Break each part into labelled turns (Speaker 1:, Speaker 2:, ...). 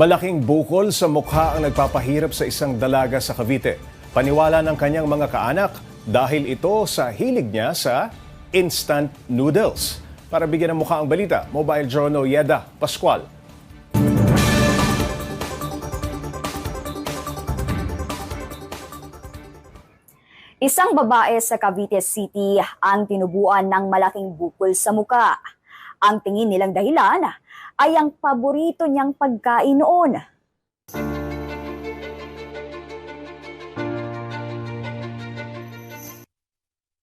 Speaker 1: Malaking bukol sa mukha ang nagpapahirap sa isang dalaga sa Cavite. Paniwala ng kanyang mga kaanak dahil ito sa hilig niya sa instant noodles. Para bigyan ng mukha ang balita, Mobile Journal Yeda Pascual.
Speaker 2: Isang babae sa Cavite City ang tinubuan ng malaking bukol sa muka. Ang tingin nilang dahilan ay ang paborito niyang pagkain noon.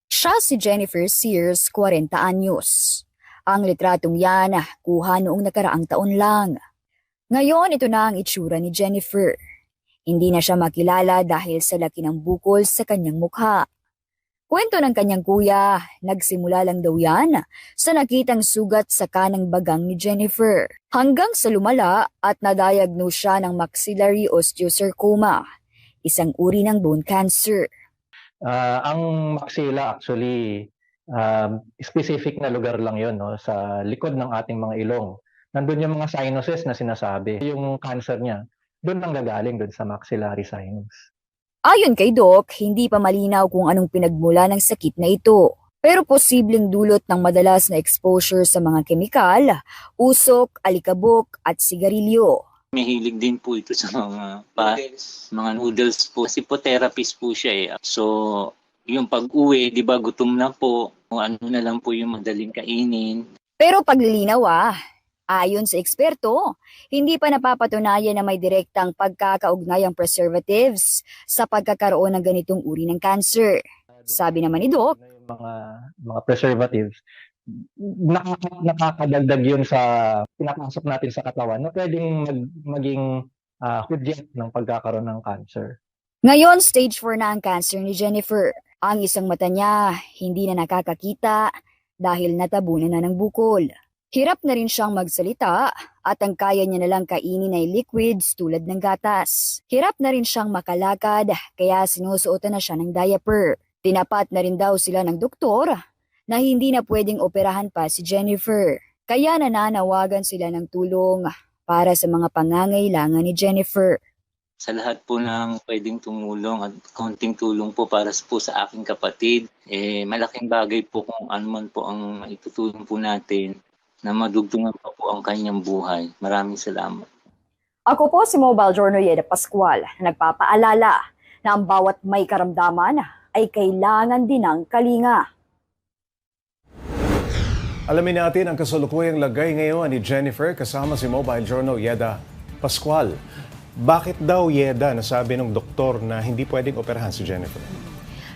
Speaker 2: Siya si Jennifer Sears, 40 anyos. Ang litratong yan, kuha noong nakaraang taon lang. Ngayon, ito na ang itsura ni Jennifer. Hindi na siya makilala dahil sa laki ng bukol sa kanyang mukha. Kwento ng kanyang kuya, nagsimula lang daw yan sa nakitang sugat sa kanang bagang ni Jennifer. Hanggang sa lumala at nadiagnose siya ng maxillary osteosarcoma, isang uri ng bone cancer.
Speaker 3: Ah, ang maxilla actually, um, specific na lugar lang yon no, sa likod ng ating mga ilong. Nandun yung mga sinuses na sinasabi. Yung cancer niya, doon lang gagaling doon sa maxillary sinus.
Speaker 2: Ayon kay Doc, hindi pa malinaw kung anong pinagmula ng sakit na ito. Pero posibleng dulot ng madalas na exposure sa mga kemikal, usok, alikabok at sigarilyo.
Speaker 4: Mahilig din po ito sa mga pa, mga noodles po. Kasi po therapist po siya eh. So, yung pag-uwi, di ba gutom na po, kung ano na lang po yung madaling kainin.
Speaker 2: Pero paglilinaw ah, ayon sa eksperto, hindi pa napapatunayan na may direktang pagkakaugnay ang preservatives sa pagkakaroon ng ganitong uri ng cancer. Sabi naman ni Doc,
Speaker 3: mga mga preservatives, nakaka- nakakadagdag yun sa pinapasok natin sa katawan na pwedeng mag- maging uh, hudyat ng pagkakaroon ng cancer.
Speaker 2: Ngayon, stage 4 na ang cancer ni Jennifer. Ang isang mata niya hindi na nakakakita dahil natabunan na ng bukol. Hirap na rin siyang magsalita at ang kaya niya na lang kainin ay liquids tulad ng gatas. Hirap na rin siyang makalakad kaya sinusuotan na siya ng diaper. Tinapat na rin daw sila ng doktor na hindi na pwedeng operahan pa si Jennifer. Kaya nananawagan sila ng tulong para sa mga pangangailangan ni Jennifer.
Speaker 4: Sa lahat po ng pwedeng tumulong at konting tulong po para po sa aking kapatid, eh, malaking bagay po kung ano man po ang maitutulong po natin na madugtungan pa po ang kanyang buhay. Maraming salamat.
Speaker 2: Ako po si Mobile Journal Yeda Pascual na nagpapaalala na ang bawat may karamdaman ay kailangan din ng kalinga.
Speaker 1: Alamin natin ang kasalukuyang lagay ngayon ni Jennifer kasama si Mobile Journal Yeda Pascual. Bakit daw Yeda nasabi ng doktor na hindi pwedeng operahan si Jennifer?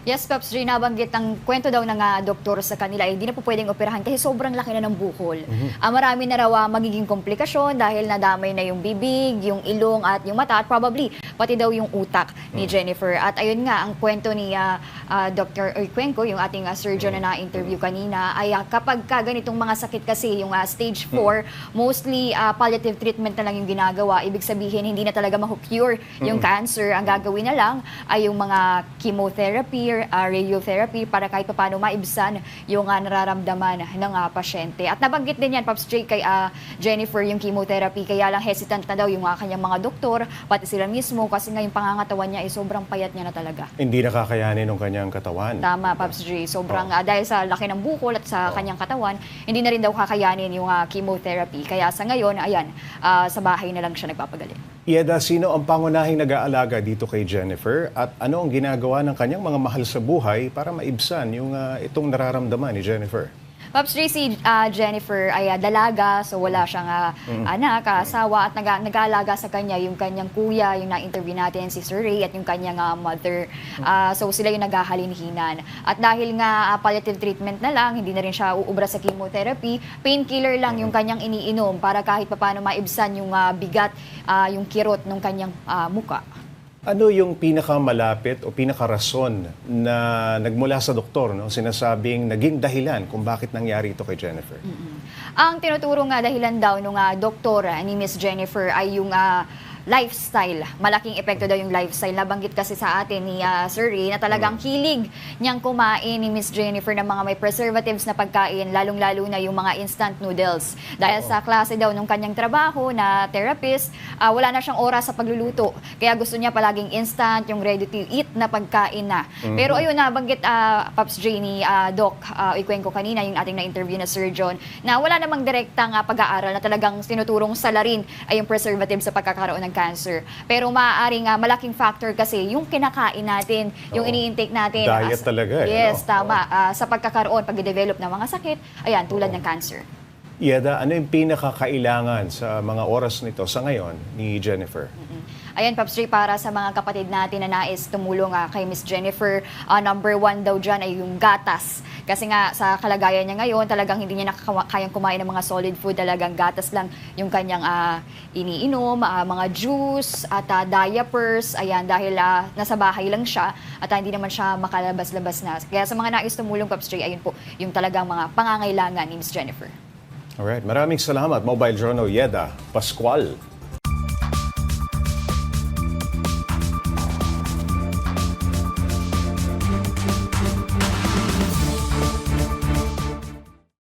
Speaker 2: Yes, Peps, Ray, nabanggit ang kwento daw ng ah, doktor sa kanila, eh, hindi na po pwedeng operahan kasi sobrang laki na ng bukol. Ah, marami na raw ah, magiging komplikasyon dahil nadamay na yung bibig, yung ilong at yung mata at probably pati daw yung utak ni Jennifer. At ayun nga, ang kwento ni ah, ah, Dr. Oykwenko, yung ating ah, surgeon na na-interview kanina, ay ah, kapag ka ganitong mga sakit kasi, yung ah, stage 4, mostly ah, palliative treatment na lang yung ginagawa. Ibig sabihin, hindi na talaga ma-cure yung cancer. Ang gagawin na lang ay yung mga chemotherapy, uh, radiotherapy para kahit paano maibsan yung uh, nararamdaman ng uh, pasyente. At nabanggit din yan, Pops Jay, kay uh, Jennifer yung chemotherapy. Kaya lang hesitant na daw yung uh, kanyang mga doktor, pati sila mismo, kasi nga yung pangangatawan niya ay sobrang payat niya na talaga.
Speaker 1: Hindi nakakayanin ng kanyang katawan.
Speaker 2: Tama, Pops J. Sobrang, ah, dahil sa laki ng bukol at sa kanyang katawan, hindi na rin daw kakayanin yung ah, chemotherapy. Kaya sa ngayon, ayan, ah, sa bahay na lang siya nagpapagaling.
Speaker 1: Yeda, sino ang pangunahing nag-aalaga dito kay Jennifer at ano ang ginagawa ng kanyang mga mahal sa buhay para maibsan yung ah, itong nararamdaman ni Jennifer?
Speaker 2: Pops J, si ah, Jennifer ay ah, dalaga, so wala siyang ah, anak, ah, asawa, at nag- nag-aalaga sa kanya yung kanyang kuya, yung na-interview natin, si Sir Ray, at yung kanyang ah, mother. Ah, so sila yung naghahalinhinan. At dahil nga ah, palliative treatment na lang, hindi na rin siya uubra sa chemotherapy, painkiller lang yung kanyang iniinom para kahit papaano maibsan yung ah, bigat, ah, yung kirot ng kanyang ah, muka.
Speaker 1: Ano yung pinakamalapit o pinakarason na nagmula sa doktor, no? sinasabing naging dahilan kung bakit nangyari ito kay Jennifer?
Speaker 2: Ang tinuturo nga dahilan daw ah, doktor ah, ni Miss Jennifer ay yung ah, lifestyle. Malaking epekto daw yung lifestyle. Nabanggit kasi sa atin ni ah, Sir Ray na talagang hilig niyang kumain ni Miss Jennifer ng mga may preservatives na pagkain, lalong-lalo na yung mga instant noodles. Dahil sa klase daw nung kanyang trabaho na therapist, ah, wala na siyang oras sa pagluluto. Kaya gusto niya palaging instant, yung ready to eat na pagkain na. Pero ayun, nabanggit ah, Pops J ni ah, Doc uh, Ikwenko kanina, yung ating na-interview na surgeon, na wala namang direktang ah, pag-aaral na talagang sinuturong salarin ay yung preservative sa pagkakaroon ng cancer. Pero maaaring ah, malaking factor kasi yung kinakain natin, yung
Speaker 1: Oo.
Speaker 2: ini-intake natin.
Speaker 1: Diet
Speaker 2: as-
Speaker 1: talaga eh,
Speaker 2: Yes,
Speaker 1: no?
Speaker 2: tama. Ah, sa pagkakaroon, pag-develop ng mga sakit, ayan, tulad ng cancer.
Speaker 1: Yeda, ano yung pinakakailangan sa mga oras nito sa ngayon ni Jennifer?
Speaker 2: Ayan, Pops Ray, para sa mga kapatid natin na nais tumulong ah, kay Miss Jennifer, ah, number one daw dyan ay yung gatas. Kasi nga, sa kalagayan niya ngayon, talagang hindi niya nakaka- kayang kumain ng mga solid food, talagang gatas lang yung kanyang ah, iniinom, ah, mga juice, at ah, diapers, ayan, dahil ah, nasa bahay lang siya, at ah, hindi naman siya makalabas-labas na. Kaya sa mga nais tumulong, Pops Ray, ayun po, yung talagang mga pangangailangan ni Miss Jennifer.
Speaker 1: Alright, maraming salamat. Mobile Journal Yeda Pascual.